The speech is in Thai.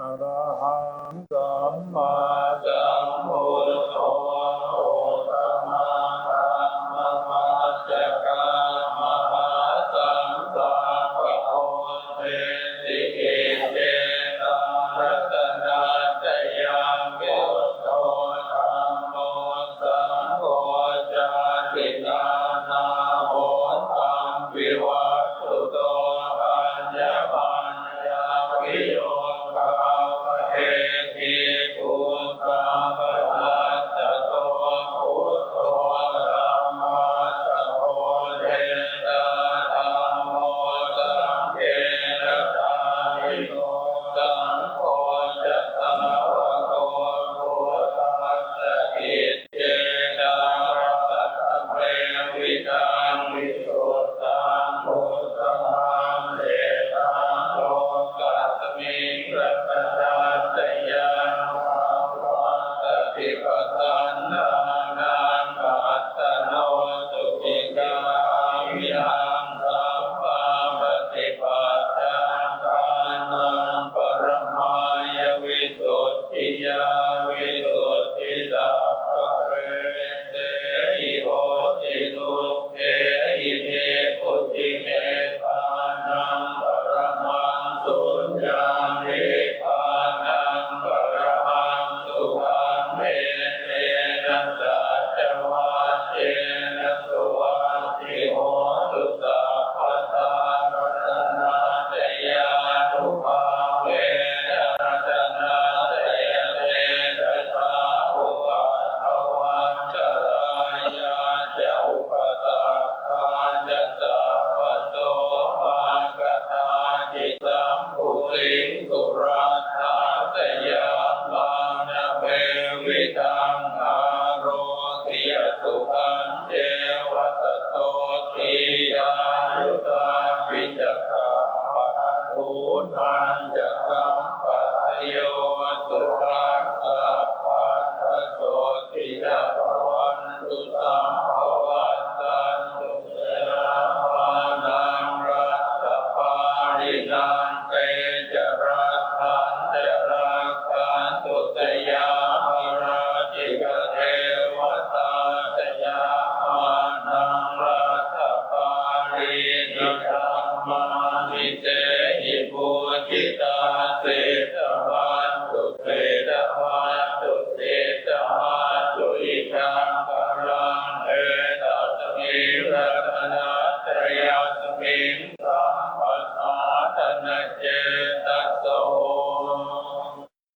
อรหังสัมมาสัมพุทโธ uh, ลิงกุราธาตยาปานาเปวิตังอาโรติยสุขันเจวัตโตติยายุตาวิจักขาภูนันจักขัปัโยสุขังอาภัตโตติยานุตังภวัตันุเตระปานังรัตตปารินา กัมมานิเตหิโพธิตาเตตวา